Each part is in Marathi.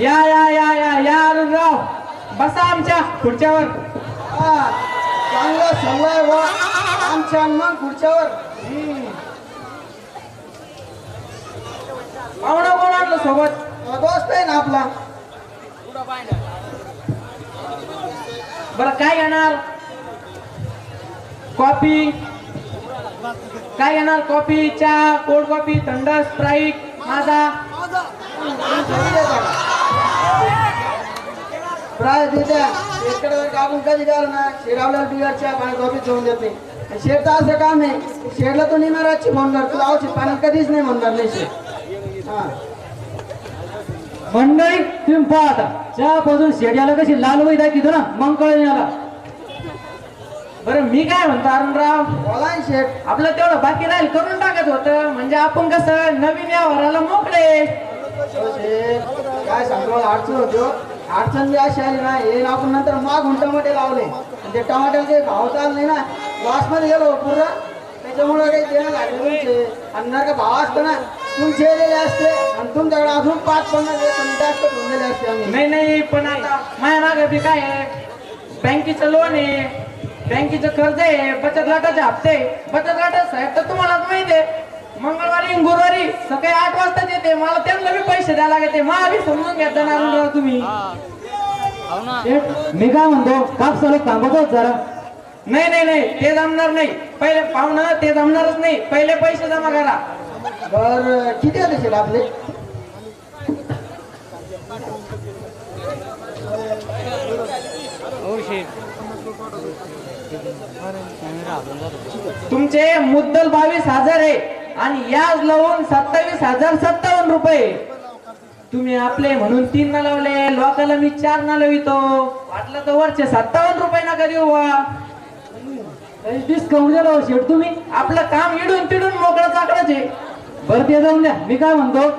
या या या या या अरुणराव बसा आमच्या खुर्च्यावर. चांगला सल्लाय वा आमच्या मग पुढच्यावर पाहुणा कोण आणलं सोबत? दोस्त आहे ना आपला. बरं काय घेणार? कॉफी. काय घेणार? कॉफी चहा कोल्ड कॉफी थंड स्प्राईट माझा. प्राय देत्या शेतकडे जर का आपण कधी गेलो ना शेरावला पाणी कॉफी ठेवून देत नाही. शेडचं असं काम आहे शेडला तो निमेराची म्हणणार तुला औषध पाणी कधीच नाही म्हणणार नाही शेड हा. मंडळी तुम्ही पहा आता. चहा पासून शेड्याला कशी लाल वही दाखवतो ना मग कळेल याला बरं मी काय म्हणतो अरुणराव? बोला शेठ आपलं तेवढं बाकी राहील करून टाकत होतं. म्हणजे आपण कसं नवीन व्यवहाराला मोकळे. काय सांगतो अडचण होती हो. अडचण बी अशी आली ना हे आपण नंतर मागून टमाटे लावले. ते टमाट्याचे भाव चालले ना लॉसमध्ये गेलो पूर्ण त्याच्यामुळं काही देणं झाले तुमचे. आणि जर का भाव असतं ना तुमचे येलेले असते आणि तुमच्याकडे अजून पाच पन्नास कमी जास्त असते आम्ही. नाही नाही पण आता माझ्या मागे बी काय आहे? बँकेचं लोन आहे. बँकेचं कर्ज आहे. बचत गटाचे हप्ते आहे. बचत गटात साहेब तर तुम्हालाच माहिती आहे. मंगळवारी गुरुवारी सकाळी आठ वाजताच येते. मला त्यांना बी पैसे द्यायला लागते मला बी समजून घेता ना अरुणराव तुम्ही. मी काय म्हणतो काप चालू थांबवतो जरा. नाही नाही नाही ते जमणार नाही. पहिले पाहुणं ते जमणारच नाही. पहिले पैसे जमा करा. बर किती आले शेठ आपले? तुमचे मुद्दल बावीस हजार आहे. आणि याज लावून सत्तावीस हजार सत्तावन्न रुपये. तुम्ही आपले म्हणून तीन ना लावले लोकाला मी चार ना लावितो. वाटलं तर वरचे सत्तावन्न रुपये नका देऊ डिस्काउंट द्या शेट तुम्ही. आपलं काम इडून तिडून मोकळं चाकडाचे बरं ते जाऊन द्या. मी काय म्हणतो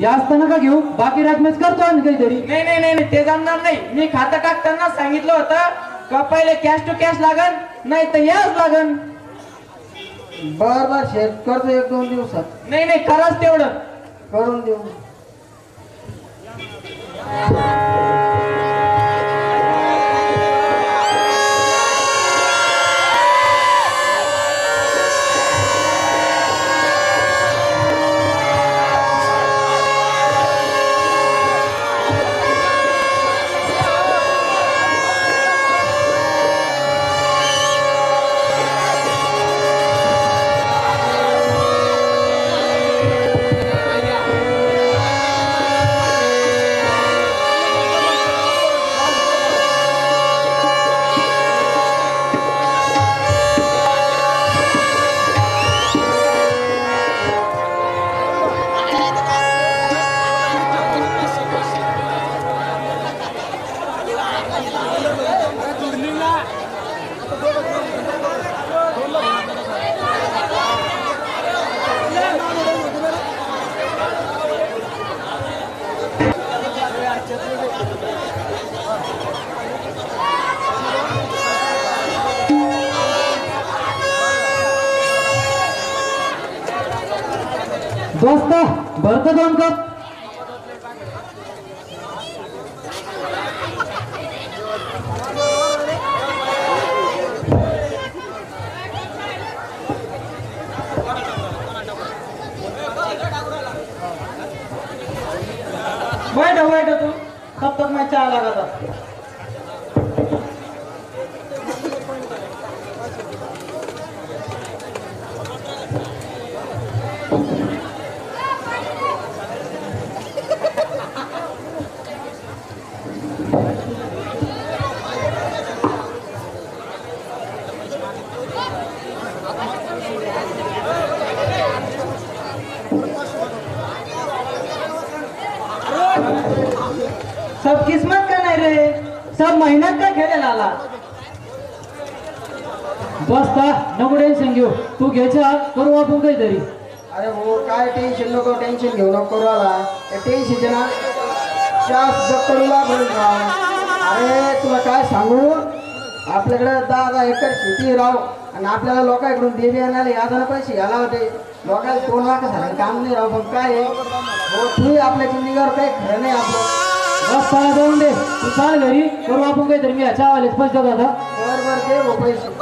यास्त नका घेऊ. बाकी रकमेच करतो आम्ही काहीतरी. नाही नाही नाही नाही, ते जमणार नाही. मी खातं टाकताना सांगितलं होतं का पहिले कॅश टू कॅश लागन नाही तर याच लागन. बर बर शेठ करतो एक दोन दिवसात. नाही नाही खरंच तेवढं. करून देऊ. जास्त. भरतं दोन कप. वाईट वाईट तू. तब तक मैं चहा लगाता सब किस्मत का नाही रे? सब मेहनत का खेळायला आला दोस्त नको टेन्शन घेऊ. तू घ्यायचा करू आपण काहीतरी. अरे हो काय टेन्शन नको टेन्शन घेऊ नको करू आला. ते टेन्शन ना शास जकडूला अरे तुला काय सांगू? आपल्याकडे दहा दहा एकर शेती राव. आणि आपल्याला लोकांकडून देवी आणायला यादना पैसे घ्यायला होते. लोकांना दोन लाख झाले. काम नाही राव पण काय हो तू आपल्या जिंदगीवर काही खरं नाही आपलं. बस पाया जाऊन दे. तू चाल घरी. करू आपण काहीतरी. मी ह्याच्या आवालेच पैसे देतो आता. बर बर दे भाऊ पैसे.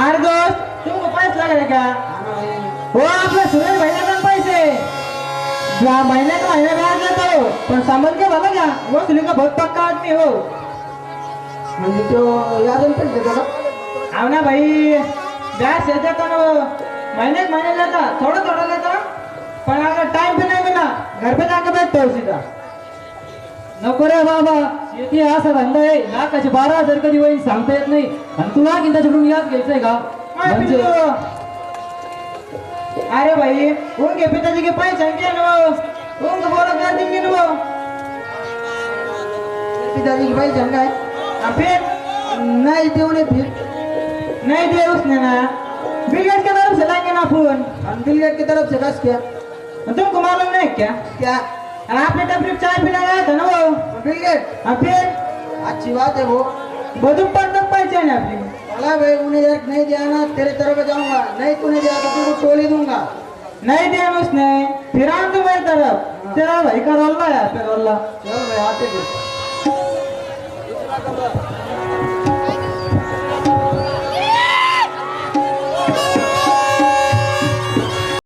अरे दोस्त तुमको पैसे लागले का? हा. हो आपल्या सुरेश भाईला पण पैसे. या महिन्यात महिना व्याज देतो पण के का का बहुत पक्का आदमी हो. म्हणजे तो यादून देतो का हो ना भाई व्याज से देतो ना. वो महीने महीने लेता. थोड़ा थोड़ा लेता. पण अगर टाइम पे नहीं मिला घर पे जाके बैठतो सीधा नको रे बाबा. शेती हा असा धंदा आहे. लाखाचे बारा हजार कधी होईल सांगता येत नाही. आणि तुला की त्याच्याकडून याद घ्यायचंय का? म्हणजे। अरे भाई उनके पिताजी के पैसे हैं ना उनको बोलो कर देंगे ना पिताजी की पैसे काय हाँ, फिर नाही देऊ नये फिर नहीं दिए उसने ना बिलगेट के तरफ़ से लाएँगे ना फ़ोन। आणि बिल गेट की तरफ़ से कस क्या। तुमको मालूम नहीं क्या? क्या? आपने टपरी चाय पीने गया था ना वो। बिल गेट हाँ फिर अच्छी बात है वो। बधु पर तक पैसे ना बोला भाई उन्हें यार नहीं दिया ना तेरे तरफ जाऊंगा नहीं तूने दिया तो तुझको टोली दूंगा नहीं दिया उसने फिर तो मेरी तरफ तेरा भाई का रोल यार पे रोल चल भाई आते फिर